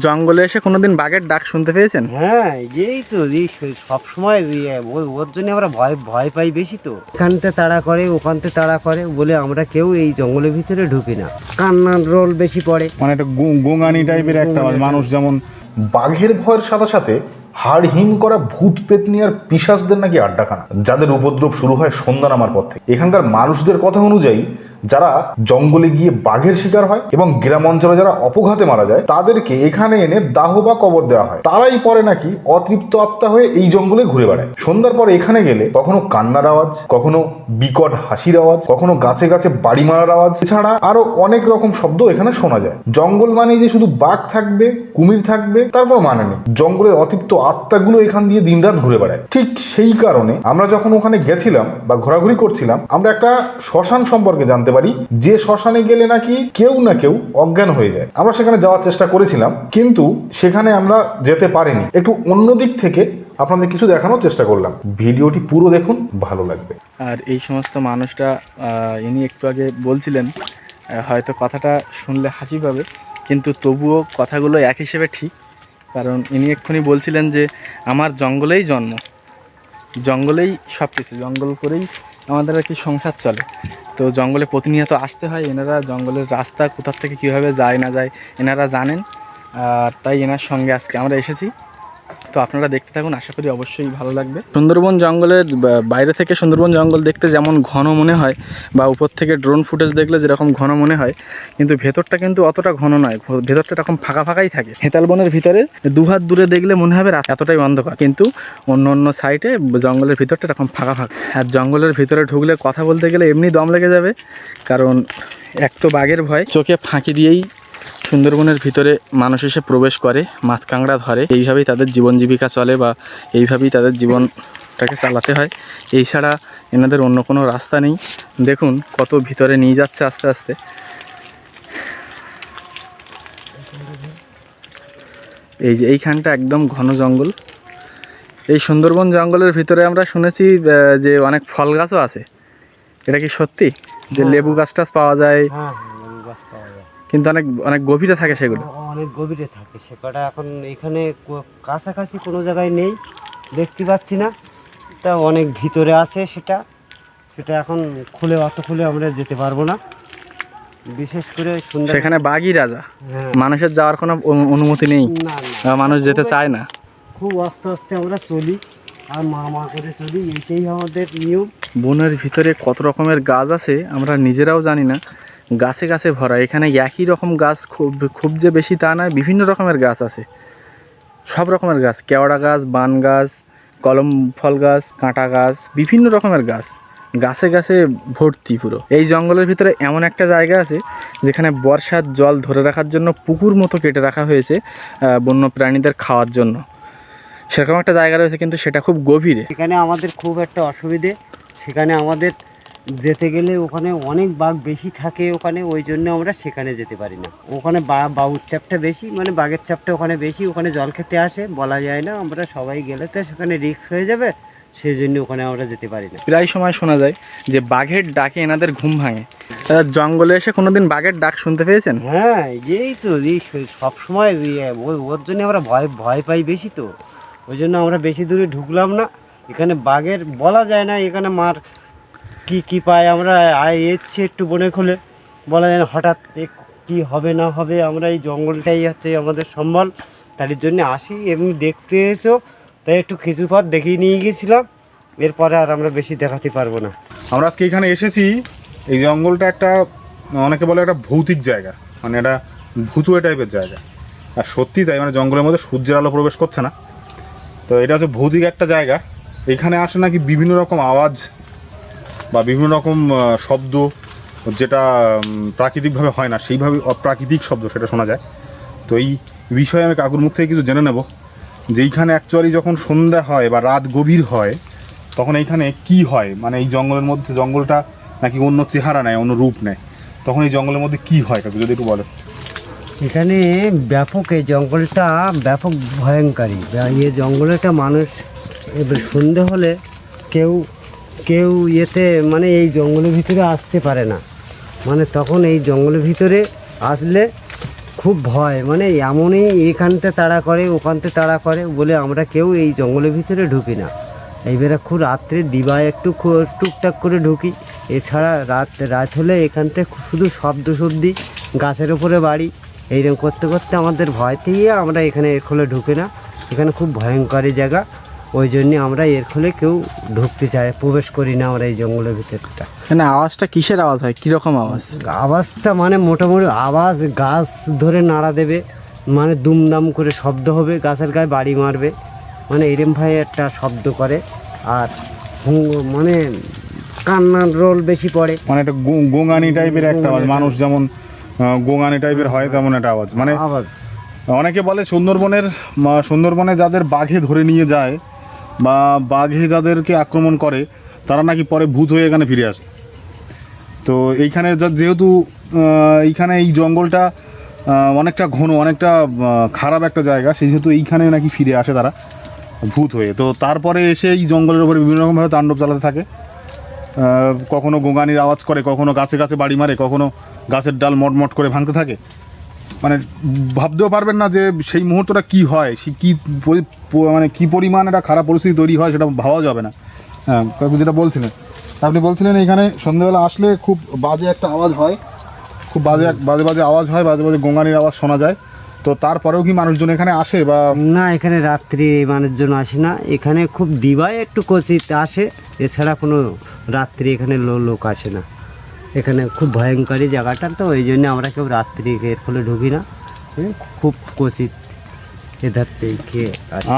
জঙ্গলে এসে কোনোদিন বাঘের ডাক শুনতে পেয়েছেন? হ্যাঁ এই তো এই স- সবসময় ও- ওর জন্য আমরা ভয় ভয় পাই বেশি তো। এখানতে তাড়া করে ওখানতে তাড়া করে বলে আমরা কেউ এই জঙ্গলের ভিতরে ঢুকি না। কান্নার রোল বেশি পড়ে। মানে একটা গো- গোঙানি টাইপের একটা মানুষ যেমন বাঘের ভয়ের সাথে সাথে হাড় হিম করা ভূত পেতনি আর পিসাসদের নাকি আড্ডাখানা। যাদের উপদ্রব শুরু হয় সন্ধ্যা নামার পর থেকে। এখানকার মানুষদের কথা অনুযায়ী যারা জঙ্গলে গিয়ে বাঘের শিকার হয় এবং গ্রাম অঞ্চলে যারা অপঘাতে মারা যায়, তাদেরকে এখানে এনে দাহ বা কবর দেওয়া হয়। তারাই পরে নাকি অতৃপ্ত আত্মা হয়ে এই জঙ্গলে ঘুরে বেড়ায়। সন্ধ্যার পরে এখানে গেলে কখনো কান্নার আওয়াজ, কখনো বিকট হাসির আওয়াজ, কখনো গাছে গাছে বাড়ি মারার আওয়াজ, এছাড়া আরও অনেক রকম শব্দ এখানে শোনা যায়। জঙ্গল মানে যে শুধু বাঘ থাকবে, কুমির থাকবে তারপর মানে নেই। জঙ্গলের অতৃপ্ত আত্মাগুলো এখান দিয়ে দিনরাত ঘুরে বেড়ায়। ঠিক সেই কারণে আমরা যখন ওখানে গেছিলাম বা ঘোরাঘুরি করছিলাম, আমরা একটা শ্মশান সম্পর্কে জানতে পারি যে শ্মশানে গেলে নাকি কেউ না কেউ অজ্ঞান হয়ে যায়। আমরা সেখানে যাওয়ার চেষ্টা করেছিলাম, কিন্তু সেখানে আমরা যেতে পারিনি। একটু অন্য দিক থেকে আপনাদের কিছু দেখানোর চেষ্টা করলাম। ভিডিওটি পুরো দেখুন, ভালো লাগবে। আর এই সমস্ত মানুষটা ইনি একটু আগে বলছিলেন হয়তো কথাটা শুনলে হাসি পাবে, কিন্তু তবুও কথাগুলো এক হিসেবে ঠিক। কারণ ইনি এক্ষুনি বলছিলেন যে, আমার জঙ্গলেই জন্ম। জঙ্গলেই সব কিছু জঙ্গল করেই আমাদের আর কি সংসার চলে। তো জঙ্গলে প্রতিনিয়ত আসতে হয়, এনারা জঙ্গলের রাস্তা কোথার থেকে কীভাবে যায় না যায় এনারা জানেন। আর তাই এনার সঙ্গে আজকে আমরা এসেছি। তো আপনারা দেখতে থাকুন, আশা করি অবশ্যই ভালো লাগবে। সুন্দরবন জঙ্গলের বাইরে থেকে সুন্দরবন জঙ্গল দেখতে যেমন ঘন মনে হয়, বা উপর থেকে ড্রোন ফুটেজ দেখলে যেরকম ঘন মনে হয়, কিন্তু ভেতরটা কিন্তু অতটা ঘন নয় ভেতরটা এরকম ফাঁকা ফাঁকাই থাকে। হেতালবনের ভিতরে দুহাত দূরে দেখলে মনে হবে রাত এতটাই অন্ধকার, কিন্তু অন্য অন্য সাইডে জঙ্গলের ভিতরটা এরকম ফাঁকা ফাঁকা। আর জঙ্গলের ভিতরে ঢুকলে কথা বলতে গেলে এমনি দম লেগে যাবে, কারণ এক তো বাঘের ভয়, চোখে ফাঁকি দিয়েই সুন্দরবনের ভিতরে মানুষ এসে প্রবেশ করে মাছ কাঁকড়া ধরে। এইভাবেই তাদের জীবন জীবিকা চলে বা এইভাবেই তাদের জীবনটাকে চালাতে হয়। এই ছাড়া এনাদের অন্য কোনো রাস্তা নেই। দেখুন কত ভিতরে নিয়ে যাচ্ছে আস্তে আস্তে। এই যে এইখানটা একদম ঘন জঙ্গল। এই সুন্দরবন জঙ্গলের ভিতরে আমরা শুনেছি যে অনেক ফল গাছও আছে। এটা কি সত্যি? যে হ্যাঁ। লেবু গাছ টাছ পাওয়া যায়। কিন্তু অনেক অনেক গভীরে থাকে সেগুলো। অনেক গভীরে থাকে সে কটা। এখন এখানে কাছাকাছি কোনো জায়গায় নেই দেখতে পাচ্ছি না। তা অনেক ভিতরে আছে সেটা। সেটা এখন খুলে অত খুলে আমরা যেতে পারব না। বিশেষ করে সুন্দর সেখানে বাঘই রাজা। হ্যাঁ। মানুষের যাওয়ার কোনো অনুমতি নেই। মানুষ যেতে চায় না। খুব আস্তে আস্তে আমরা চলি। আর মা মা করে চলি। এইটাই আমাদের নিয়ম। বনের ভিতরে কত রকমের গাছ আছে আমরা নিজেরাও জানি না। গাছে গাছে ভরা। এখানে একই রকম গাছ, খুব খুব যে বেশি তা নয়, বিভিন্ন রকমের গাছ আছে। সব রকমের গাছ, কেওড়া গাছ, বান গাছ, কলম ফল গাছ, কাঁটা গাছ, বিভিন্ন রকমের গাছ। গাছে গাছে ভর্তি পুরো। এই জঙ্গলের ভিতরে এমন একটা জায়গা আছে, যেখানে বর্ষার জল ধরে রাখার জন্য পুকুর মতো কেটে রাখা হয়েছে বন্য প্রাণীদের খাওয়ার জন্য। সেরকম একটা জায়গা রয়েছে, কিন্তু সেটা খুব গভীরে। সেখানে আমাদের খুব একটা অসুবিধে। সেখানে আমাদের যেতে গেলে ওখানে অনেক বাঘ বেশি থাকে ওখানে ওই জন্য আমরা সেখানে যেতে পারি না। ওখানে বা বাবুর চাপটা বেশি মানে বাঘের চাপটা ওখানে বেশি ওখানে জল খেতে আসে বলা যায় না আমরা সবাই গেলে তো সেখানে রিস্ক হয়ে যাবে সেই জন্য ওখানে আমরা যেতে পারি না। প্রায় সময় শোনা যায় যে বাঘের ডাকে এনাদের ঘুম ভাঙে। জঙ্গলে এসে কোনোদিন বাঘের ডাক শুনতে পেয়েছেন? হ্যাঁ এই তো এই স- সবসময় ইয়ে, ওই ওর জন্য আমরা ভয় ভয় পাই বেশি তো। ওই জন্য আমরা বেশি দূরে ঢুকলাম না। এখানে বাঘের বলা যায় না এখানে মার কি কি পায় আমরা? এসছি একটু বনে খুলে। বলা যায় হঠাৎ কি হবে, না হবে, আমরা এই জঙ্গলটাই হচ্ছে আমাদের সম্বল। তার জন্য আসি, এমনি দেখতে এসো। তাই একটু কিছু পথ দেখিয়ে নিয়ে গেছিলাম এরপরে আর আমরা বেশি দেখাতে পারব না। আমরা আজকে এখানে এসেছি। এই জঙ্গলটা একটা, অনেকে বলে একটা ভৌতিক জায়গা। মানে একটা ভুতুয়ে টাইপের জায়গা। আর সত্যি তাই মানে জঙ্গলের মধ্যে সূর্যের আলো প্রবেশ করছে না। তো এটা হচ্ছে ভৌতিক একটা জায়গা। এখানে আসে নাকি বিভিন্ন রকম আওয়াজ বা বিভিন্ন রকম শব্দ যেটা প্রাকৃতিকভাবে হয় না, সেইভাবে অপ্রাকৃতিক শব্দ সেটা শোনা যায়। তো এই বিষয়ে আমি কাকুর মুখ থেকে কিছু জেনে নেব যে এইখানে অ্যাকচুয়ালি যখন সন্ধ্যা হয় বা রাত গভীর হয়, তখন এইখানে কি হয়? মানে এই জঙ্গলের মধ্যে, জঙ্গলটা নাকি অন্য চেহারা নেয়, অন্য রূপ নেয়? তখন এই জঙ্গলের মধ্যে কি হয় কাকু, যদি একটু বলো এখানে ব্যাপক, এই জঙ্গলটা ব্যাপক ভয়ঙ্করী। এই জঙ্গলটা মানুষ, এবার সন্ধে হলে কেউ কেউ ইয়েতে মানে এই জঙ্গলের ভিতরে আসতে পারে না। মানে তখন এই জঙ্গলের ভিতরে আসলে খুব ভয়। মানে এমনই এখানতে তাড়া করে ওখানতে তাড়া করে বলে আমরা কেউ এই জঙ্গলের ভিতরে ঢুকি না। এইবারে খুব রাত্রে দিবায় একটু টুকটাক করে ঢুকি। এছাড়া রাত রাত হলে এখান থেকে শুধু শব্দ শব্দি গাছের উপরে বাড়ি, এইরকম করতে করতে আমাদের ভয়তেই আমরা এখানে খোলে ঢুকি না। এখানে খুব ভয়ঙ্করী জায়গা। ওই জন্য আমরা এর খোলে কেউ ঢুকতে চাই প্রবেশ করি না আমরা এই জঙ্গলের ভিতরটা। এখানে আওয়াজটা কিসের আওয়াজ হয়? কীরকম আওয়াজ? আওয়াজটা মানে মোটামুটি আওয়াজ গাছ ধরে নাড়া দেবে মানে দুমদাম করে শব্দ হবে গাছের গায়ে বাড়ি মারবে। মানে এরম ভাই একটা শব্দ করে আর মানে কান্নার রোল বেশি পড়ে। মানে একটা গোঙানি টাইপের একটা আওয়াজ মানুষ যেমন গোঙানি টাইপের হয় তেমন একটা আওয়াজ। মানে আওয়াজ। অনেকে বলে সুন্দরবনের সুন্দরবনে যাদের বাঘে ধরে নিয়ে যায় বা বাঘে যাদেরকে আক্রমণ করে, তারা নাকি পরে ভূত হয়ে এখানে ফিরে আসে। তো এইখানে যেহেতু এইখানে এই জঙ্গলটা অনেকটা ঘন, অনেকটা খারাপ একটা জায়গা, সেই যেহেতু এইখানে নাকি ফিরে আসে তারা, ভূত হয়ে। তো তারপরে এসে এই জঙ্গলের উপরে বিভিন্ন রকমভাবে তাণ্ডব চালাতে থাকে। কখনো গোঙানির আওয়াজ করে, কখনো গাছে গাছে বাড়ি মারে, কখনো গাছের ডাল মটমট করে ভাঙতে থাকে। মানে ভাবতেও পারবেন না যে সেই মুহূর্তটা কি হয়, সে কী মানে কি পরিমাণ একটা খারাপ পরিস্থিতি তৈরি হয় সেটা ভাবা যাবে না। হ্যাঁ কাকু যেটা বলছিলেন, আপনি বলছিলেন এখানে সন্ধ্যেবেলা আসলে খুব বাজে একটা আওয়াজ হয়, খুব বাজে এক- বাজে বাজে আওয়াজ হয়, বাজে বাজে গোঙানির আওয়াজ শোনা যায়। তো তারপরেও কি মানুষজন এখানে আসে বা না, এখানে রাত্রি মানুষজন আসে না। এখানে খুব দিবায় একটু কচিত আসে, এছাড়া কোনো রাত্রি এখানে লোক আসে না। এখানে খুব ভয়ঙ্করী জায়গাটা, তো ওই জন্য আমরা কেউ রাত্রি এর ফলে ঢুকি না। খুব কচিত এধার থেকে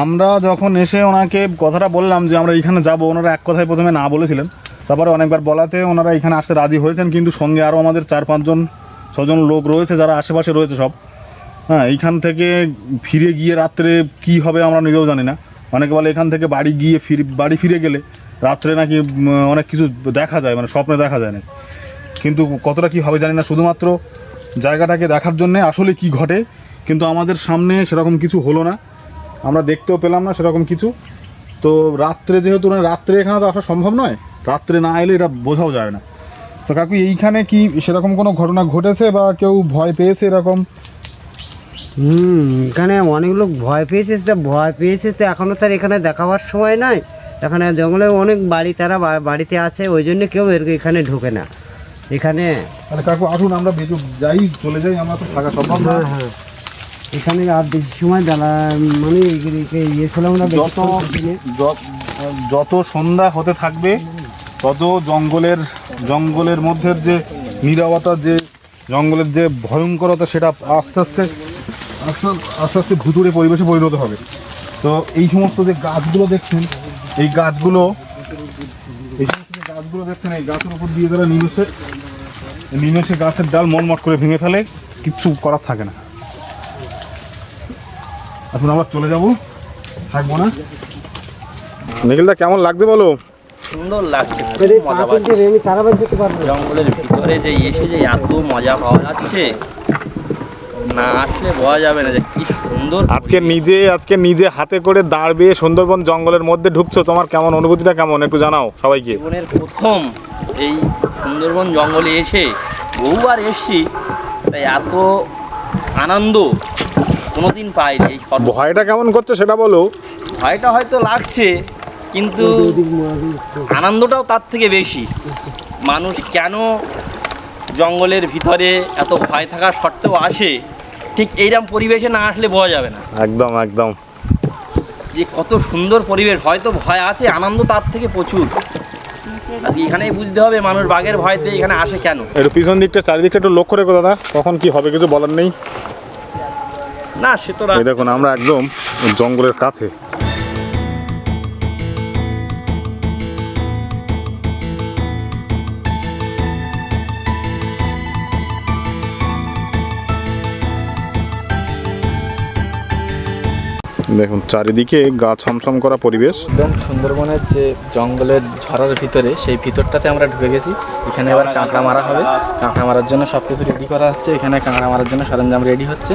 আমরা যখন এসে ওনাকে কথাটা বললাম যে আমরা এখানে যাব, ওনারা এক কথায় প্রথমে না বলেছিলেন, তারপরে অনেকবার বলাতে ওনারা এখানে আসতে রাজি হয়েছেন, কিন্তু সঙ্গে আরও আমাদের চার, পাঁচজন, ছজন লোক রয়েছে, যারা আশেপাশে রয়েছে সব। হ্যাঁ এইখান থেকে ফিরে গিয়ে রাত্রে কি হবে আমরা নিজেও জানি না। অনেকে বলে এখান থেকে বাড়ি গিয়ে ফিরে, বাড়ি ফিরে গেলে রাত্রে নাকি অনেক কিছু দেখা যায় মানে স্বপ্নে দেখা যায় না কিন্তু কতটা কি হবে জানি না। শুধুমাত্র জায়গাটাকে দেখার জন্যে আসলে কি ঘটে, কিন্তু আমাদের সামনে সেরকম কিছু হলো না। আমরা দেখতেও পেলাম না সেরকম কিছু। তো রাত্রে যেহেতু রাত্রে এখানে তো আসা সম্ভব নয়, রাত্রে না এলে এটা বোঝাও যায় না। তো কাকু, এইখানে কি সেরকম কোনো ঘটনা ঘটেছে বা কেউ ভয় পেয়েছে এরকম? হুম, এখানে অনেক লোক ভয় পেয়েছে, সেটা ভয় পেয়েছে তো এখনও তার এখানে দেখাবার সময় নাই। এখানে জঙ্গলে অনেক বাড়ি, তারা বাড়িতে আছে, ওই জন্য কেউ এখানে ঢোকে না। এখানে তাহলে কাকু আসুন আমরা বেজু যাই চলে যাই আমরা তো থাকা সম্ভব না। হ্যাঁ হ্যাঁ। এখানে আর বেশি সময় দাঁড়া মানে ইয়ে ছিল না যত যত- সন্ধ্যা হতে থাকবে তত জঙ্গলের জঙ্গলের মধ্যে যে নিরবতা যে জঙ্গলের যে ভয়ঙ্করতা সেটা আস্তে আস্তে আস্তে আস্তে আস্তে ভুতুড়ে পরিবেশে পরিণত হবে। তো এই সমস্ত যে গাছগুলো দেখছেন এই গাছগুলো এই সমস্ত যে গাছগুলো দেখছেন এই গাছের উপর দিয়ে যারা নিমেষে নিমেষে গাছের ডাল মনমট করে ভেঙে ফেলে কিচ্ছু করার থাকে না। এখন আবার চলে যাব। থাকব না? নিখিলদা কেমন লাগছে বলো? সুন্দর লাগছে মজা পাচ্ছি। জঙ্গলের ভিতরে যে এসে যে এত মজা পাওয়া যাচ্ছে না আসলে বোঝা যাবে না যে কি সুন্দর আজকে নিজে আজকে নিজে হাতে করে দাঁড় বেয়ে সুন্দরবন জঙ্গলের মধ্যে ঢুকছো তোমার কেমন? অনুভূতিটা কেমন? একটু জানাও সবাইকে। জীবনের প্রথম এই সুন্দরবন জঙ্গলে এসে বহুবার এসছি তাই এত আনন্দ কোনোদিন পাইনি এই সর্ব ভয়টা কেমন করছে সেটা বলো। ভয়টা হয়তো লাগছে কিন্তু আনন্দটাও তার থেকে বেশি। মানুষ কেন জঙ্গলের ভিতরে এত ভয় থাকা সত্ত্বেও আসে? ঠিক এইরকম পরিবেশে না আসলে বোঝা যাবে না। একদম একদম। যে কত সুন্দর পরিবেশ হয়তো ভয় আছে আনন্দ তার থেকে প্রচুর। আজকে এখানেই বুঝতে হবে মানুষ বাঘের ভয়তে এখানে আসে কেন? একটু পিছন দিকটা চারিদিকটা একটু লক্ষ্য রেখো দাদা কখন কি হবে কিছু বলার নেই। না সে তো এই দেখুন আমরা একদম জঙ্গলের কাছে। দেখুন, চারিদিকে গা ছমছম করা পরিবেশ। একদম সুন্দরবনের যে জঙ্গলের ঝরার ভিতরে, সেই ভিতরটাতে আমরা ঢুকে গেছি। এখানে এবার কাঁকড়া মারা হবে। কাঁকড়া মারার জন্য সব কিছু রেডি করা হচ্ছে। এখানে কাঁকড়া মারার জন্য সরঞ্জাম রেডি হচ্ছে।